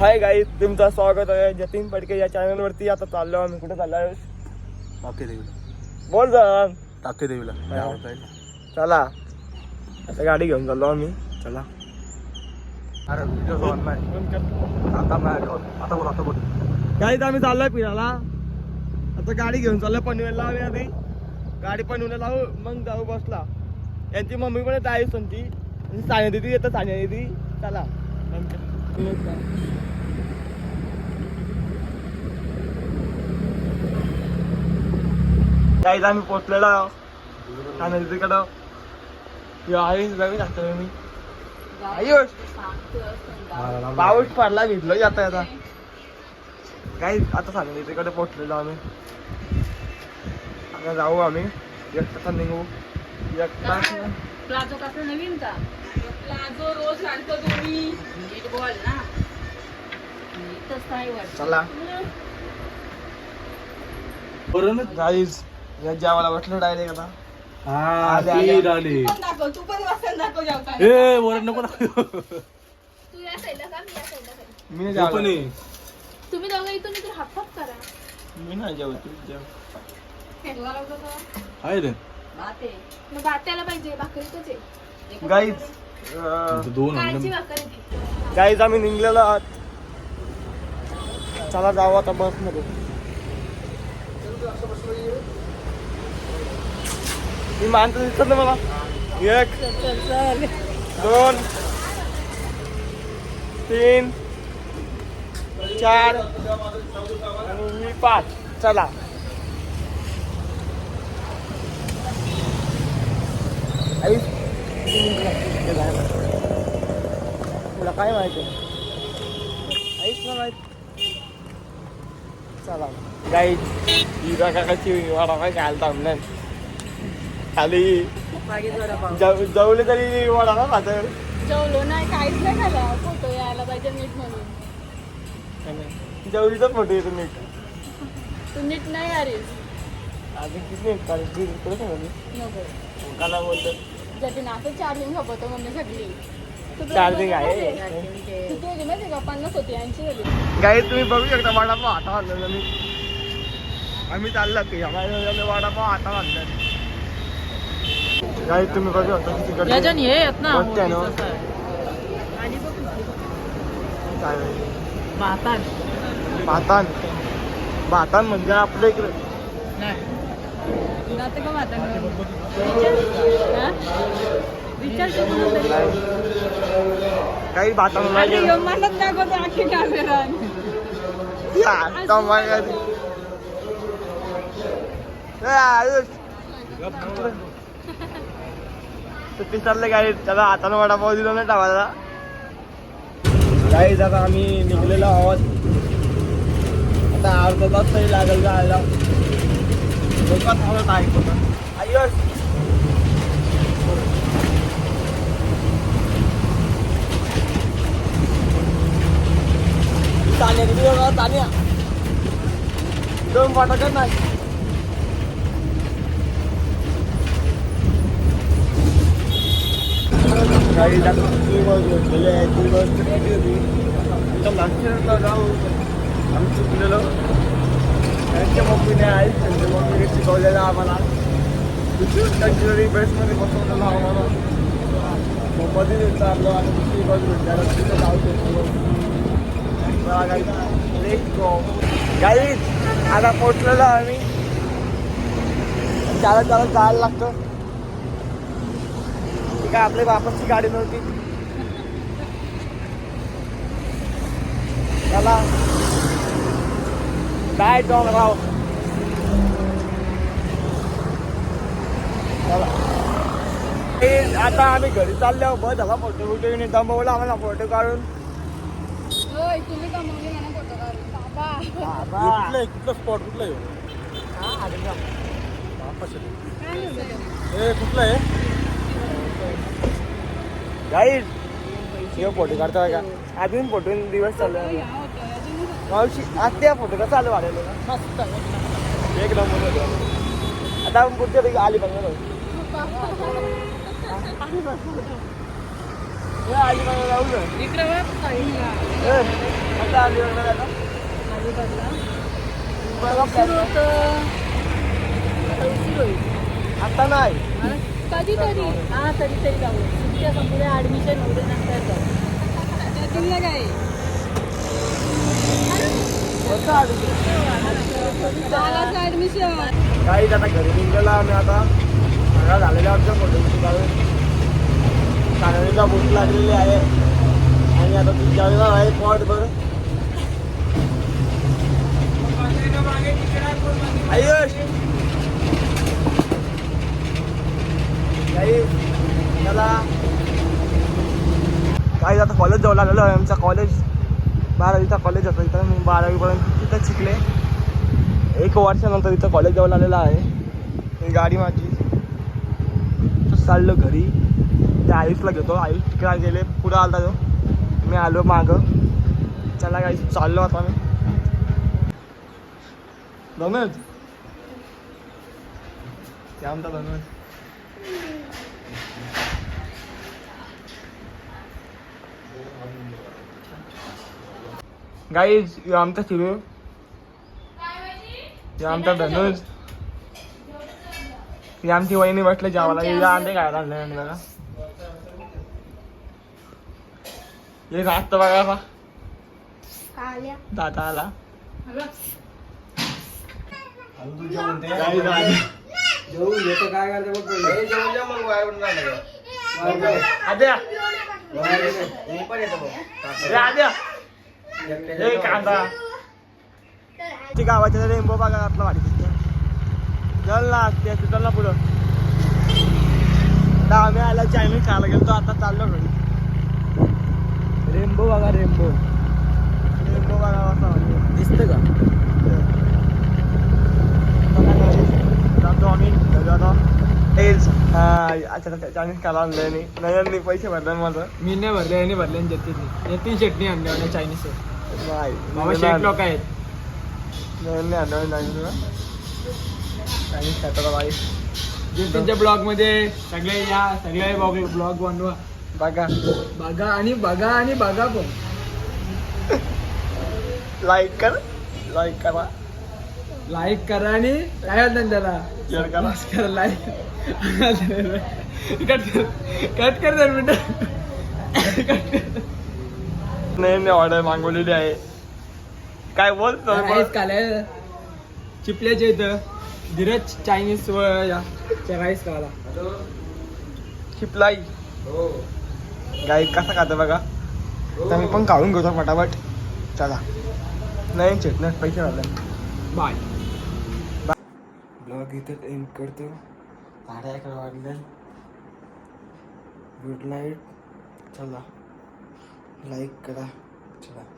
हाय गाई तुमचं स्वागत आहे जतीन पडके या चॅनल वरती. आता चाललो आम्ही. कुठे चाललो आहे टाके देवीला. बोल जरा टाके देवीला. हा. चला. आता गाडी घेऊन चाललो आम्ही. चला. अरे व्हिडिओ आता नाही आता बोल आता बोल. गाईत आम्ही चाललोय फिरायला. आता गाडी घेऊन चाललोय पनवेलला आम्ही आधी. गाडी पनवेलला लावू मग जाऊ बसला. यांची मम्मी पण येत आहे त्यांची आणि सानिया दिदी येतं सानिया दिदी. चला. काही आम्ही पोचलेला आहोत. आणि तिकडं आहे नवीन असतं मी आयुष! पाऊस पडला भिजलो आता आता. काही आता सांगली तिकडे पोचलेलो आम्ही. आता जाऊ आम्ही. एकटा निघू. एकटा प्लाझो कसं नवीन का? प्लाझो रोज सारखं दोन्ही नीट बॉल ना नीटच नाही वाटत चला गाईज या जेवायला बसलो डायरेक्ट आता आले, आले. ती पण दाखव तू पण वाचन दाखव जेवताना. ए वरण नको दाखव. तू या साईडला का मी या साईडला? मी नाही जेवलो. नाही. तुम्ही दोघं इथून इथून करा मी नाही जेवत तू जेव? आहे रे भात. मग भात्याला पाहिजे भाकरीच आहे गाईज दोन. गाईज आम्ही निघलेलो आहात. चला जाऊ आता बसमध्ये. मी मानतो दिसत ना मला. एक दोन तीन चार आणि मी पाच. चला. आई. तुला काय माहिती? ऐक ना माहीत. चला. गाई हिरा काकाची वाडा काय घालता ऑनलाईन खाली. जवळ तरी वाडा ना माझं जेवलो नाही काहीच नाही खाला फोटो यायला पाहिजे नीट म्हणून. जवळीचाच फोटो येतो नीट. तू नीट नाही अरे अजून किती नीट काढायची तुला सांगितलं नको. काला बोलतो जती चार्जिंग मम्मी सगळी. आहे. किती होती माहिती का पन्नास होती ऐंशी होती गाई तुम्ही बघू शकता वडापाव आता आणलेला मी. आम्ही चालला की वडापाव आता आणला गाई तुम्ही बघू शकता. याच्याने हे येत ना काय. भातान. भातान. भातान म्हणजे आपल्या इकडे. नाही. जाते का भातान विचार काही भातान नाही दाखवतो आखी कॅमेरा चालले गाडी त्याला हातानं वडापाव दिला नाही काही आता आम्ही निघलेलो आहोत. आता अर्धा तास तरी लागेल जायला लोकात थांबत आहे कुठं आयुष तान्या किती वेळ तान्या दोन फटाकत नाही गाडी टाकली बस घेतलेली आहे ती बस किती होती तिथं मागच्या जाऊ आम्ही चुकलेलो त्यांच्या मम्मीने आहेत त्यांच्या मम्मीने शिकवलेलं आम्हाला. कंटिन्युअरी बेसमध्ये बसवलेलं आम्हाला. मोबाईल मध्ये चाललो आणि दुसरी बस भेटल्याला तिथं जाऊ शकतो आता पोचलेलो आम्ही. चालत चालत जायला लागतं. ती काय आपल्या बापाची गाडी नव्हती. चला. काय डोंगराव चला ए, आता आम्ही घरी चाललो बस झाला फोटो बिटो घेऊन. दमवला आम्हाला फोटो काढून. फोटो. कुठलं? कुठलं स्पॉट कुठलं आहे? हा, कुठलं आहे? गाईड हे फोटो काढतोय का अजून फोटो दिवस चालू आहे. मावशी आज त्या फोटो का चालू वाढेल मस्त एक नंबर होतो. आता आपण पुढच्या पैकी आली हे? आली ना इकडे बघ, आता उशीर होतं आता? उशीर होईल आता नाही. कधीतरी. हा कधीतरी जाऊ. सुट्ट्या संपल्या ऍडमिशन होते नंतर जाऊ. तुला काय? काही आता घरी निघाला आम्ही आता. सगळा झालेला आमच्या फोटो काढून सांगलीला भूक लागलेली आहे. आणि आता तुमच्या वेळेला आहे पॉट बरं आयुष काही काही आता कॉलेज जाऊ लागलेलो आहे आमचा कॉलेज बारावीचा कॉलेज होता. इथं मी बारावीपर्यंत तिथं शिकले. एक वर्षानंतर इथं कॉलेज जवळ आलेलं आहे. गाडी माझी. चाललो घरी. त्या आयुषला घेतो. आयुष तिकडे गेले. पुढं आला तो. मी आलो मागं. चला काही चाललो आता मी. धनुज. काय म्हणता धनुज. गाईज आमचा चिरू हे आमचा धनुष ही आमची वहिनी बसले जेवायला हे अंडे काय आणले आणि बघा हे रास्त बघा बा दादा आला. आद्या हे आद्या हे कांदा. ती गावाच्या रेंबो बघा आपला वाडी चल ना ते चल ना पुढं. आता आम्ही आला चायनीज खायला गेलो आता चाललो घरी. रेंबो बघा रेंबो रेंबो बघा असा दिसतं. का? जातो आम्ही हा अच्छा चायनीज खायला आणलं नाही नयननी पैसे भरले माझं. मी नाही भरले आणि भरले आणि जतीन जतीन चटणी आणली आणि चायनीज बाबा शेट लोक आहेत. नयनने आणलं चायनीज खायचा बाई? जतीनच्या ब्लॉगमध्ये सगळे या सगळे ब्लॉग बनवा. बघा बघा आणि बघा आणि बघा पण. लाईक कर लाईक करा. लाईक करा आणि काय म्हणतात त्याला? करा. लाईक कट कर कट कर दोन मिनिटं नाही नाही ऑर्डर मागवलेली आहे. काय बोलतो राईस खाल्या चिपल्याच्या इथं धीरज चायनीज व या. राईस खाला शिपलाई गाई कसा खातं बघा. तर मी पण काढून घेतो फटाफट. चला. नाही चेतणार पैसे झाले बाय ब्लॉग इथं एंड करतो. साडे अकरा वाजले गुड नाईट चला. लाईक करा. चला.